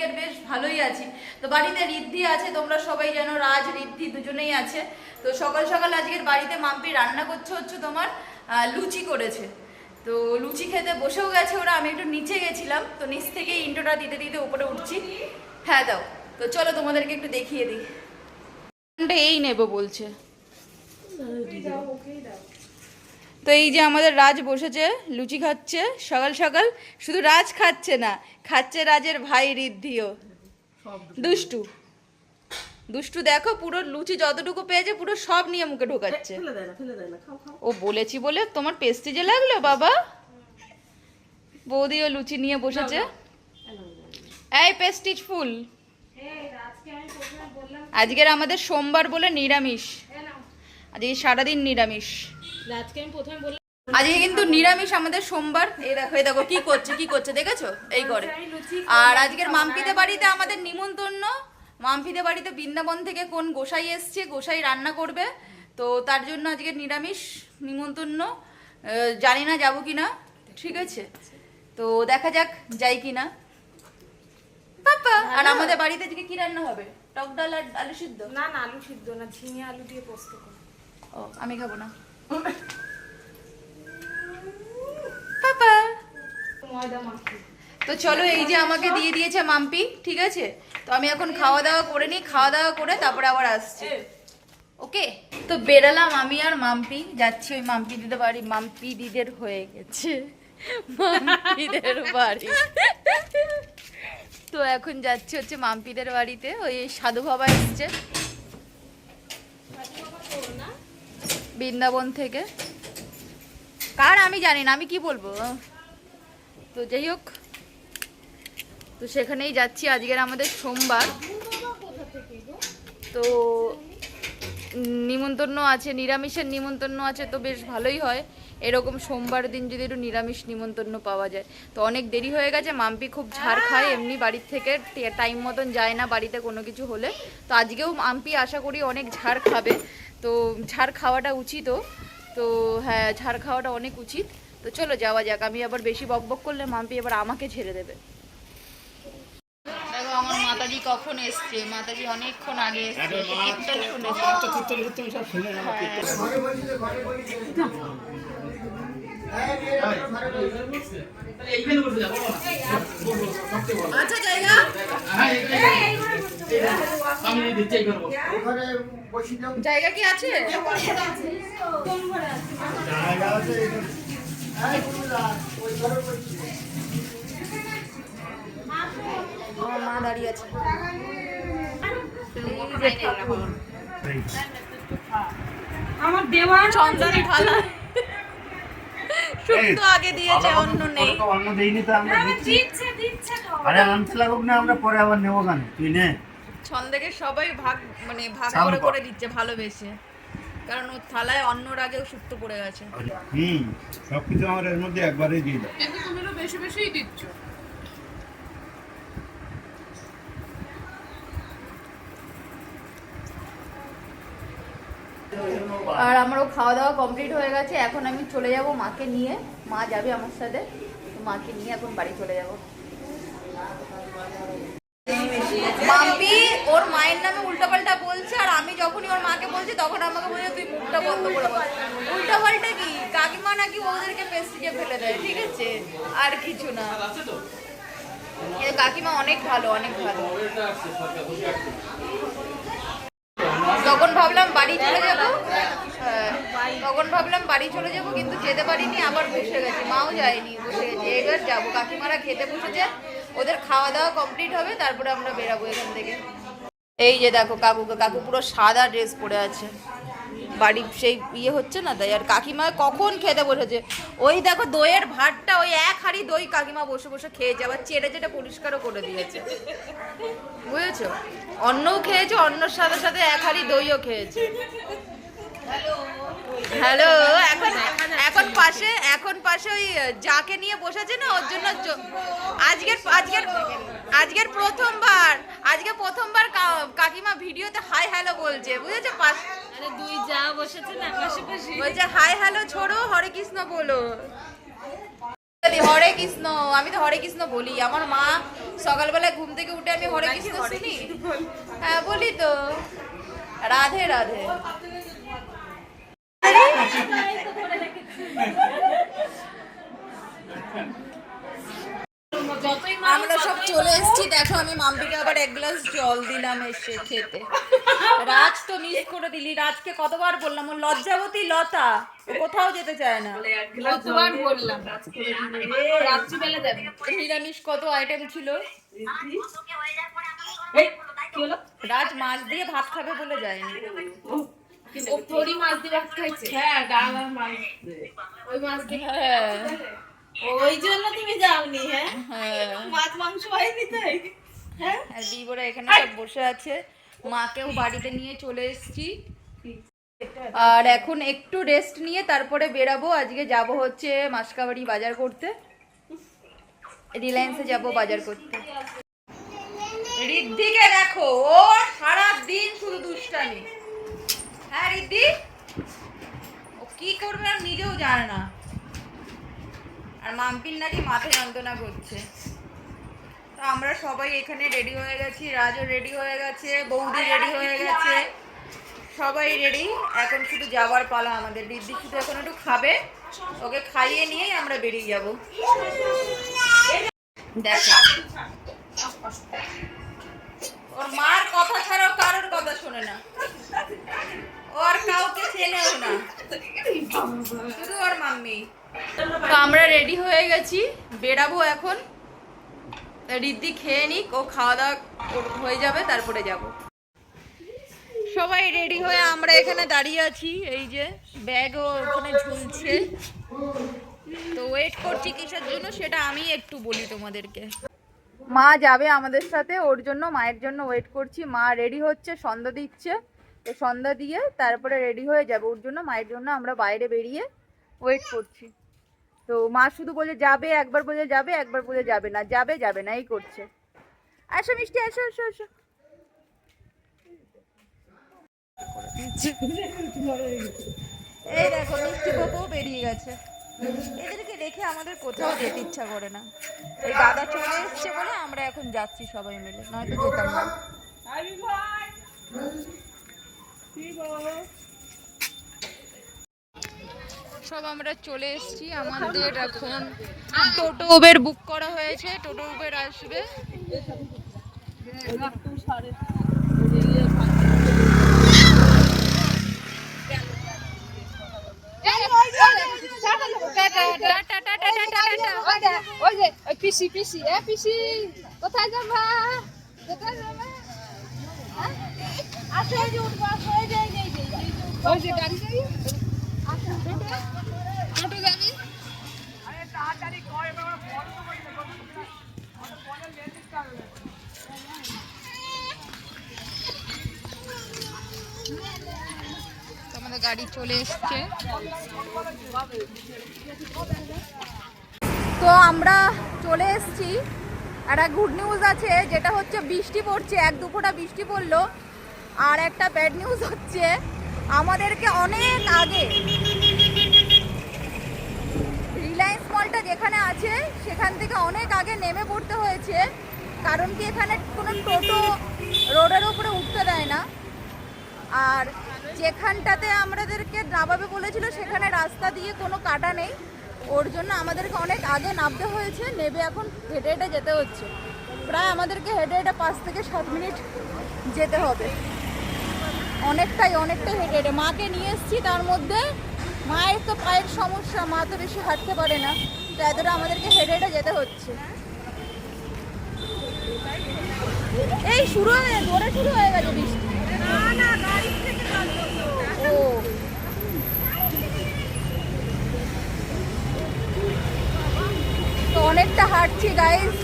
আজকের বেশ ভালোই আছি। তো বাড়িতে ঋদ্ধি আছে, তোমরা সবাই জানো রাজ, ঋদ্ধি দুজনেই আছে। তো সকাল সকাল আজকের বাড়িতে মাম্পি রান্না করছে হচ্ছে তোমার লুচি করেছে। তো লুচি খেতে বসেও গেছে ওরা, আমি একটু নিচে গেছিলাম। তো নিচ থেকে ইন্টোটা দিতে দিতে উপরে উঠছি। হ্যাঁ দাও। তো চলো তোমাদেরকে একটু দেখিয়ে দিই। এই নেব বলছে। তো এই যে আমাদের রাজ বসেছে লুচি খাচ্ছে সকাল সকাল শুধু রাজ খাচ্ছে না খাচ্ছে রাজের ভাই ঋদ্ধিও। দুষ্টু। দুষ্টু দেখো পুরো লুচি যতটুকু পেয়েছে পুরো সব নিয়ে মুখে ঢোকাচ্ছে। ও বলেছি বলে তোমার পেস্টিজে লাগল বাবা? বৌদিও লুচি নিয়ে বসেছে। এই পেস্টিজ ফুল। আজকের আমাদের সোমবার বলে নিরামিষ। আজকে সারাদিন নিরামিষ। আজকে আমি প্রথমে বললাম আজকে কিন্তু নিরামিষ আমাদের সোমবার। এই দেখো এই দেখো কি করছে কি করছে দেখেছ? এই করে। আর আজকের মাম্পিতে বাড়িতে আমাদের নিমন্ত্রণ। মাম্পিতে বাড়িতে বৃন্দাবন থেকে কোন গোসাই এসছে গোসাই রান্না করবে। তো তার জন্য আজকে নিরামিষ নিমন্ত্রণ। জানি না যাব কি না ঠিক আছে? তো দেখা যাক যাই কি না পাপা আর আমাদের বাড়িতে আজকে কি রান্না হবে? টক ডাল আর আলু সিদ্ধ? না না আলু সিদ্ধ না ঝিঙে আলু দিয়ে পোস্ত ও আমি খাব না। পাপা। তো চলো এই যে আমাকে দিয়ে দিয়েছে মাম্পি ঠিক আছে? তো আমি এখন খাওয়া দাওয়া করে নিই খাওয়া দাওয়া করে তারপরে আবার আসছি। ওকে? তো বেরালাম আমি আর মাম্পি যাচ্ছি ওই মাম্পি দিদের বাড়ি মাম্পি দিদের হয়ে গেছে। মাম্পিদের বাড়ি। তো এখন যাচ্ছি হচ্ছে মাম্পিদের বাড়িতে ওই সাধু বাবা এসছে। বৃন্দাবন থেকে। কার আমি জানি না, আমি কি বলব? তো যাই হোক, তো সেখানেই যাচ্ছি। আজকের আমাদের সোমবার। তো নিমন্ত্রণ আছে, নিরামিষের নিমন্ত্রণ আছে তো বেশ ভালোই হয়। এরকম সোমবার দিন যদি একটু নিরামিষ নিমন্ত্রণ পাওয়া যায়। তো অনেক দেরি হয়ে গেছে, মাম্পি খুব ঝাড় খায়, এমনি বাড়ির থেকে টাইম মতন যায় না বাড়িতে কোনো কিছু হলে। তো আজকেও মাম্পি আশা করি অনেক ঝাড় খাবে। তো ঝাড় খাওয়াটা উচিতও তো হ্যাঁ ঝাড় খাওয়াটা অনেক উচিত। তো চলো যাওয়া যাক আমি আবার বেশি বক বক করলে মাম্পি এবার আমাকে ছেড়ে দেবে। দেখো আমার মাতাজি কখন এসছে? মাতাজি অনেকক্ষণ আগে এসছে। আচ্ছা জায়গা। জায়গা কি আছে? আমার মা দাঁড়িয়ে আছে। আমার দেওয়া চন্দন ঢালা আগে দিয়েছে অন্য নেই। অন্য দেইনি তো আমরা দিচ্ছে। দিচ্ছে তো আরে আনতে লাগুক না আমরা পরে আবার নেব কেন? তুই নে। ছন্দেকে সবাই ভাগ মানে ভাগ করে করে। দিচ্ছে ভালোবেসে। কারণ ওর থালায় অন্যর আগেও শুক্তো পড়ে গেছে। হুম সব আমার এর মধ্যে একবারে দিয়ে দাও। কিন্তু তুমি তো বেশি বেশিই দিচ্ছ। আর আমারও খাওয়া দাওয়া কমপ্লিট হয়ে গেছে। এখন আমি চলে যাব মাকে নিয়ে। মা যাবে আমার সাথে। মাকে নিয়ে এখন বাড়ি চলে যাব। মাম্পি, ওর মায়ের নামে উল্টাপাল্টা বলছে আর আমি যখনই ওর মাকে বলছি, তখন আমাকে বলছে, তুই মুখটা বন্ধ করে উল্টাপাল্টা কি? কাকিমা নাকি ওদেরকে পেস্টিজে ফেলে দেয়, ঠিক আছে? আর কিছু না। কাকিমা অনেক ভালো অনেক ভালো। তখন ভাবলাম বাড়ি চলে যাব। হ্যাঁ, তখন ভাবলাম বাড়ি চলে যাব কিন্তু যেতে পারিনি আবার বসে গেছি। মাও যায়নি বসে গেছে। এবার যাব। কাকিমারা খেতে বসেছে ওদের খাওয়া দাওয়া কমপ্লিট হবে তারপরে আমরা বেরাবো এখান থেকে। এই যে দেখো কাকুকে কাকু পুরো সাদা ড্রেস পরে আছে। বাড়ি সেই ইয়ে হচ্ছে না তাই আর কাকিমা কখন খেতে বসেছে ওই দেখো দইয়ের ভাতটা ওই এক হাঁড়ি দই কাকিমা বসে বসে খেয়েছে আবার চেটে চেটে পরিষ্কারও করে দিয়েছে। বুঝেছ? অন্নও খেয়েছে অন্নর সাথে সাথে এক হাঁড়ি দইও খেয়েছে। হ্যালো। এখন এখন পাশে এখন পাশে ওই যাকে নিয়ে বসেছে না ওর জন্য আজকের আজকের আজকের প্রথমবার আজকে প্রথমবার কাকিমা ভিডিওতে হাই হ্যালো বলছে বুঝেছ? পাশ আরে দুই যা বসেছে না পাশাপাশি। বলছে হাই হ্যালো ছোড়ো হরে কৃষ্ণ বলো। হরে কৃষ্ণ আমি তো হরে কৃষ্ণ বলি। আমার মা সকালবেলা ঘুম থেকে উঠে আমি হরে কৃষ্ণ শুনি? হ্যাঁ বলি তো। রাধে রাধে। আমরা সব চলে এসেছি। দেখো আমি মাম্পিকে আবার এক গ্লাস জল দিলাম এসে খেতে। রাজ তো মিস করে দিলি। রাজকে কতবার বললাম ও লজ্জাবতী লতা ও কোথাও যেতে চায় না। কতবার বললাম? রাত্রিবেলা যাবে। নিরামিষ কত আইটেম ছিল? এই, কি হলো? রাজ মাছ দিয়ে ভাত খাবে বলে যায়নি। ও থরি মাছ দিয়ে ভাত খাইছে? হ্যাঁ ডাঙার মাছ ওই মাছ দিয়ে। হ্যাঁ। ওই জন্য তুমি যাওনি হ্যাঁ? হ্যাঁ। মাছ মাংস হয়নি তাই হ্যাঁ? আর দিবরা এখানে সব বসে আছে। মাকেও বাড়িতে নিয়ে চলে এসেছি। আর এখন একটু রেস্ট নিয়ে তারপরে বেরাবো। আজকে যাব হচ্ছে মাসকাবাড়ি বাজার করতে। রিলায়েন্সে যাব বাজার করতে। রিদ্ধিকে দেখো ও সারা দিন শুধু দুষ্টামি। হ্যাঁ রিদ্ধি ও কি করবে আর নিজেও জানে না। আর মাম্পির নাকি মাথা যন্ত্রণা করছে। তো আমরা সবাই এখানে রেডি হয়ে গেছি, রাজও রেডি হয়ে গেছে, বৌদি রেডি হয়ে গেছে। সবাই রেডি এখন শুধু যাওয়ার পালা আমাদের। দিদি শুধু এখন একটু খাবে, ওকে খাইয়ে নিয়েই আমরা বেরিয়ে যাব। দেখো। ওর মার কথা ছাড়াও কারোর কথা শোনে না। তো আমরা রেডি হয়ে গেছি বেরাবো এখন। রিদ্ধি খেয়ে নিক, ও খাওয়া দাওয়া হয়ে যাবে, তারপরে যাব। সবাই রেডি হয়ে আমরা এখানে দাঁড়িয়ে আছি, এই যে ব্যাগও ওখানে ঝুলছে। তো ওয়েট করছি কিসের জন্য, সেটা আমি একটু বলি তোমাদেরকে। মা যাবে আমাদের সাথে, ওর জন্য, মায়ের জন্য ওয়েট করছি। মা রেডি হচ্ছে, সন্ধ্যা দিচ্ছে। তো সন্ধ্যা দিয়ে তারপরে রেডি হয়ে যাবে। ওর জন্য, মায়ের জন্য আমরা বাইরে বেরিয়ে ওয়েট করছি। তো মা শুধু বলে যাবে, একবার বলে যাবে, একবার বলে যাবে না, যাবে যাবে না, এই করছে। আসো মিষ্টি, আসো আসো আসো। এই দেখো, মিষ্টি বেরিয়ে গেছে। এদেরকে রেখে আমাদের কোথাও যেতে ইচ্ছা করে না। এই দাদা চলে এসছে বলে আমরা এখন যাচ্ছি সবাই মিলে, নয়তো যেতাম না। সব আমরা চলে এসেছি আমাদের এখন টোটো উবের বুক করা হয়েছে টোটো উবের আসবে পিসি পিসি পিসি কোথায় যাবা কোথায় যাবা আমাদের গাড়ি চলে এসছে। তো আমরা চলে এসেছি। একটা গুড নিউজ আছে, যেটা হচ্ছে বৃষ্টি পড়ছে, এক দুফোঁটা বৃষ্টি পড়ল। আর একটা ব্যাড নিউজ হচ্ছে, আমাদেরকে অনেক আগে রিলায়েন্স মলটা যেখানে আছে, সেখান থেকে অনেক আগে নেমে পড়তে হয়েছে। কারণ কি এখানে কোনো টোটো রোডের উপরে উঠতে দেয় না। আর যেখানটাতে আমাদেরকে নামাবে বলেছিল, সেখানে রাস্তা দিয়ে কোনো কাটা নেই। ওর জন্য আমাদেরকে অনেক আগে নামতে হয়েছে নেবে এখন হেঁটে হেঁটে যেতে হচ্ছে। প্রায় আমাদেরকে হেঁটে হেঁটে পাঁচ থেকে সাত মিনিট যেতে হবে। অনেকটাই অনেকটাই হেঁটে হেঁটে মাকে নিয়ে এসেছি, তার মধ্যে মায়ের তো পায়ের সমস্যা, মা তো বেশি হাঁটতে পারে না। তো এতটা আমাদেরকে হেঁটে হেঁটে যেতে হচ্ছে। এই, শুরু হয়ে জোরে শুরু হয়ে গেছে বৃষ্টি। ও। তো অনেকটা হাঁটছি গাইস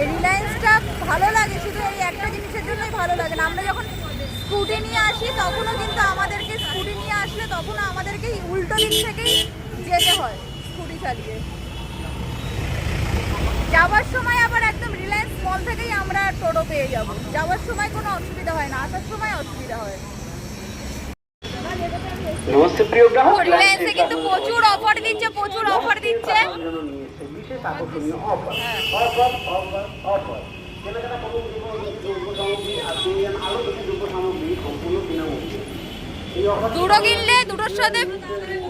এই রিলায়েন্সটা ভালো লাগে শুধু এই একটা জিনিসের জন্যই ভালো লাগে না। আমরা যখন স্কুটি নিয়ে আসি তখনও কিন্তু আমাদেরকে স্কুটি নিয়ে আসলে তখনও আমাদেরকে উল্টো দিক থেকেই যেতে হয় স্কুটি চালিয়ে। যাওয়ার সময় আবার একদম রিলায়েন্স মল থেকেই আমরা টোটো পেয়ে যাব। যাওয়ার সময় কোনো অসুবিধা হয় না আসার সময় অসুবিধা হয়। রিলায়েন্সে কিন্তু প্রচুর অফার দিচ্ছে প্রচুর অফার দিচ্ছে। বিশেষ আকর্ষণীয় অফার অফার অফার অফার দুটো কিনলে দুটোর সাথে,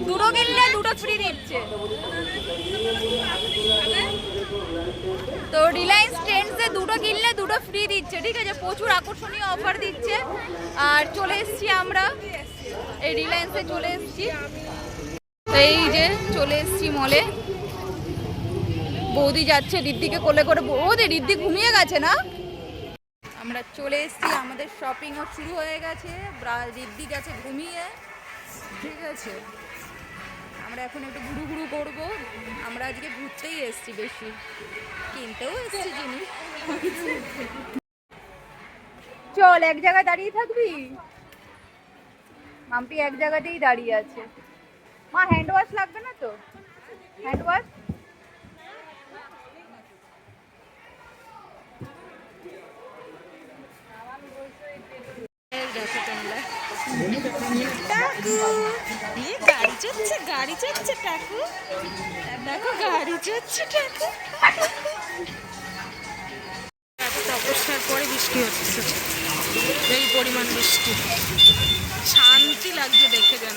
দুটো কিনলে দুটো ফ্রি দিচ্ছে। তো রিলায়েন্স ট্রেন্ডসে দুটো কিনলে দুটো ফ্রি দিচ্ছে, ঠিক আছে? প্রচুর আকর্ষণীয় অফার দিচ্ছে। আর চলে এসেছি আমরা, এই রিলায়েন্সে চলে এসেছি। এই যে চলে এসেছি মলে বৌদি যাচ্ছে রিদ্দিকে কোলে করে বৌদি রিদ্দি ঘুমিয়ে গেছে না? আমরা চলে এসেছি, আমাদের শপিংও শুরু হয়ে গেছে। রিদ্দি গেছে ঘুমিয়ে। ঠিক আছে। আমরা এখন একটু ঘুরু ঘুরু করব। আমরা আজকে ঘুরতেই এসেছি বেশি। কিনতেও এসেছি জিনিস। চল, এক জায়গায় দাঁড়িয়ে থাকবি? মাম্পি এক জায়গাতেই দাঁড়িয়ে আছে। মা হ্যান্ড ওয়াশ লাগবে না তো? হ্যান্ড ওয়াশ এ গাড়ি চড়ছে গাড়ি চড়ছে টাকু দেখো, গাড়ি চড়ছে টাকু তপস্যার পরে বৃষ্টি হচ্ছে। এই পরিমাণ বৃষ্টি। শান্তি লাগছে দেখে যেন।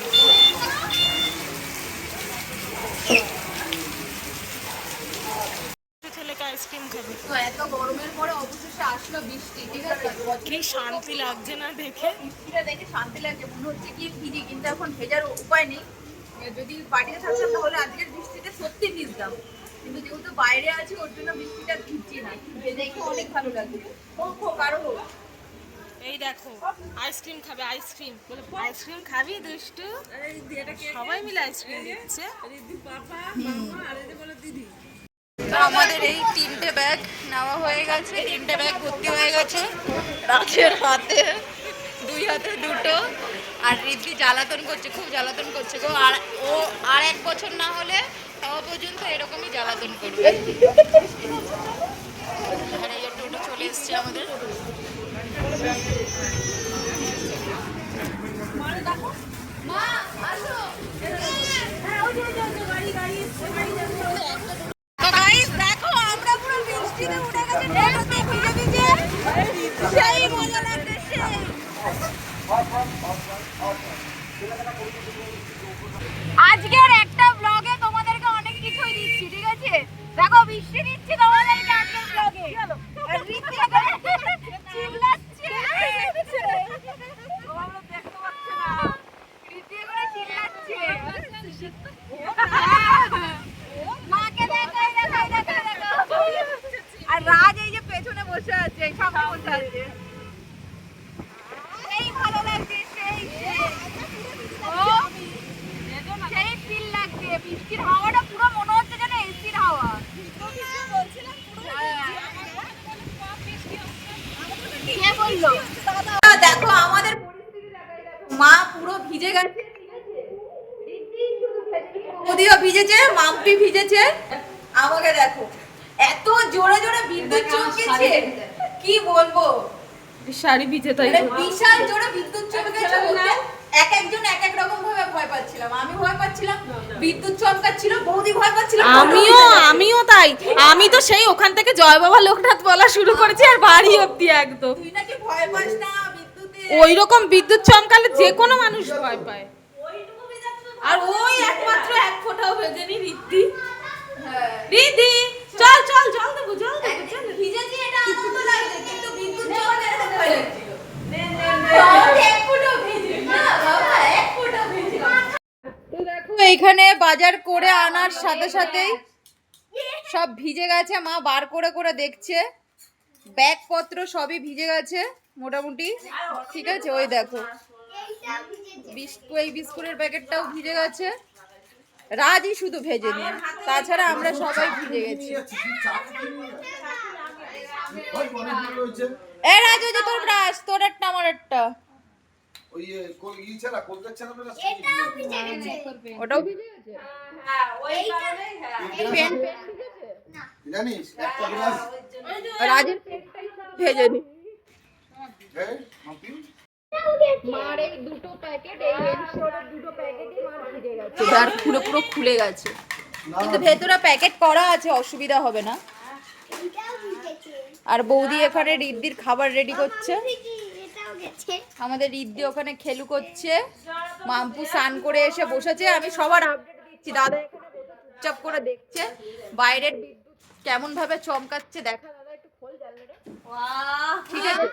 আইসক্রিম খাবে। তো এত গরমের পরে অবশেষে আসলো বৃষ্টি ঠিক আছে? কি শান্তি লাগছে না দেখে? বৃষ্টিটা দেখে শান্তি লাগছে মনে হচ্ছে কি ভিজি কিন্তু এখন ভেজার উপায় নেই। যদি বাড়িতে থাকতাম তাহলে আজকের বৃষ্টিতে সত্যি ভিজতাম। কিন্তু যেহেতু বাইরে আছি ওর জন্য বৃষ্টিটা ভিজছি না। দেখে অনেক ভালো লাগছে। হোক হোক আরও হোক। এই দেখো আইসক্রিম খাবে আইসক্রিম। আইসক্রিম খাবি দুষ্টু? সবাই মিলে আইসক্রিম দিচ্ছে। তো আমাদের এই তিনটে ব্যাগ নেওয়া হয়ে গেছে, তিনটে ব্যাগ ভর্তি হয়ে গেছে। রাজের হাতে, দুই হাতে দুটো। আর রিদ্ধি জ্বালাতন করছে, খুব জ্বালাতন করছে গো। আর ও আর এক বছর না হলে হওয়া পর্যন্ত এরকমই জ্বালাতন করবে। আর এই টোটো চলে এসছে আমাদের মা আসো তো গাইস দেখো আমরা পুরো বৃষ্টিতে উঠে গেছি টোটোতে ভিজে ভিজে সেই মজা লাগছে সেই আজকের একটা ব্লগে তোমাদেরকে অনেক কিছুই দিচ্ছি ঠিক আছে দেখো বৃষ্টি দিচ্ছি তোমাদেরকে আজকের ব্লগে চিল্লাচ্ছে ও আমরা দেখতে পাচ্ছে না রীতি করে চিল্লাচ্ছে মাকে দেখো এই দেখো এই দেখো এই দেখো আর রাজ এই যে পেছনে বসে আছে সামনে বসে আছে। সেই ভালো লাগছে সেই সেই। ফিল লাগছে। বৃষ্টির হাওয়াটা পুরো মনে হচ্ছে যেন এসির হাওয়া। কে বলল দেখো আমাদের পরিস্থিতি দেখাই দেখো মা পুরো ভিজে গেছে ঠিক আছে রিদ্ধি শুধু ভেজেনি, ভিজেছে মাম্পি ভিজেছে। আমাকে দেখো এত জোরে জোরে বিদ্যুৎ চমকেছে। কি বলব? শাড়ি ভিজে তাই মানে বিশাল জোরে বিদ্যুৎ চমকেছে বলতে। এক একজন এক এক রকম ভাবে ভয় পাচ্ছিলাম। আমি ভয় পাচ্ছিলাম বিদ্যুৎ চমকাচ্ছিল বৌদি ভয় পাচ্ছিল আমিও আমিও তাই। আমি তো সেই ওখান থেকে জয় বাবা লোকনাথ বলা শুরু করেছি আর বাড়ি অব্দি একদম। তুই নাকি ভয় পাস না বিদ্যুতে। ওই রকম বিদ্যুৎ চমকালে যে কোনো মানুষ ভয় পায়? আর ওই একমাত্র এক ফোঁটাও ভেজেনি রিদ্ধি হ্যাঁ। রিদ্ধি চল চল জল দেবো জল দেবো চল ভিজেছি এটা আনন্দ লাগছে কিন্তু বিদ্যুৎ চমকে এত ভয় লাগছিল আমার এক ফুটও ভিজিনি। না বাবা এক ফুটও ভিজিনি। তো দেখো এইখানে বাজার করে আনার সাথে সাথেই সব ভিজে গেছে মা বার করে করে দেখছে। ব্যাগপত্র সবই ভিজে গেছে মোটামুটি। ঠিক আছে ওই দেখো। বিস্কুট এই বিস্কুটের প্যাকেটটাও ভিজে গেছে। রাজই শুধু ভেজে নিয়ে। তাছাড়া আমরা সবাই ভিজে গেছি। এ রাজ ওই যে তোর ব্রাশ তোর একটা আমার একটা ওই এ, কল ই ছাড়া কলকাতা ছাড়া তো না ওটাও ভিজে গেছে? জানিস একটা রাজের ভেজে নি। হ্যাঁ মার এই দুটো প্যাকেট এই এনশিওরের দুটো প্যাকেটই মার ভিজে গেছে। আর পুরো পুরো খুলে গেছে। কিন্তু ভেতরে প্যাকেট করা আছে অসুবিধা হবে না। আর বৌদি এখানে রিদ্দির খাবার রেডি করছে। আমাদের রিদ্দি ওখানে খেলু করছে। মাম্পু স্নান করে এসে বসেছে। আমি সবার আপডেট দিচ্ছি। দাদা এখানে চুপচাপ করে দেখছে। বাইরের বিদ্যুৎ কেমন ভাবে চমকাচ্ছে দেখা দাদা একটু খোল জানলাটা ঠিক আছে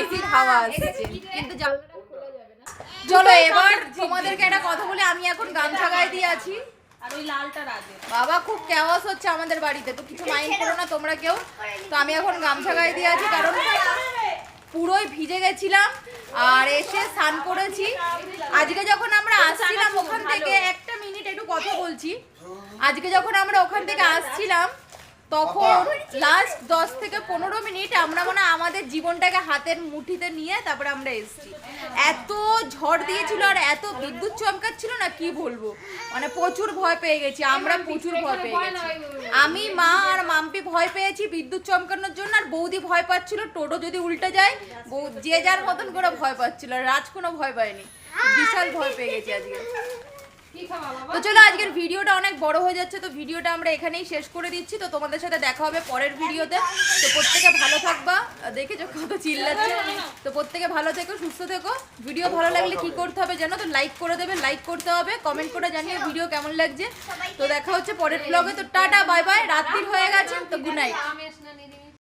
এসির হাওয়া আসছে কিন্তু জানলাটা খোলা যাবে না। চলো এবার তোমাদেরকে একটা কথা বলি আমি এখন গামছা গায়ে দিয়ে আছি। আর ওই লালটা রাজে। বাবা খুব কেওয়াস হচ্ছে আমাদের বাড়িতে তো কিছু মাইন্ড করো না তোমরা কেউ। তো আমি এখন গামছা গায়ে দিয়ে আছি কারণ পুরোই ভিজে গেছিলাম আর এসে স্নান করেছি। আজকে যখন আমরা আসছিলাম ওখান থেকে একটা মিনিট একটু কথা বলছি। আজকে যখন আমরা ওখান থেকে আসছিলাম তখন লাস্ট দশ থেকে পনেরো মিনিট আমরা মনে আমাদের জীবনটাকে হাতের মুঠিতে নিয়ে তারপরে আমরা এসেছি। এত ঝড় দিয়েছিল আর এত বিদ্যুৎ চমকাচ্ছিল না কি বলব? মানে প্রচুর ভয় পেয়ে গেছি আমরা প্রচুর ভয় পেয়ে গেছি। আমি মা আর মাম্পি ভয় পেয়েছি বিদ্যুৎ চমকানোর জন্য আর বৌদি ভয় পাচ্ছিল টোটো যদি উল্টে যায় বৌ যে যার মতন করে ভয় পাচ্ছিল আর রাজ কোনো ভয় পায়নি। বিশাল ভয় পেয়ে গেছি আজকে। তো চলো আজকের ভিডিওটা অনেক বড় হয়ে যাচ্ছে তো ভিডিওটা আমরা এখানেই শেষ করে দিচ্ছি। তো তোমাদের সাথে দেখা হবে পরের ভিডিওতে। তো প্রত্যেকে ভালো থাকবা। দেখেছ কত চিল্লাচ্ছে। তো প্রত্যেকে ভালো থেকো সুস্থ থেকো। ভিডিও ভালো লাগলে কি করতে হবে জানো তো? লাইক করে দেবে লাইক করতে হবে কমেন্ট করে জানিয়ে ভিডিও কেমন লাগছে। তো দেখা হচ্ছে পরের ব্লগে তো টাটা বাই বাই রাত্রির হয়ে গেছে তো গুড নাইট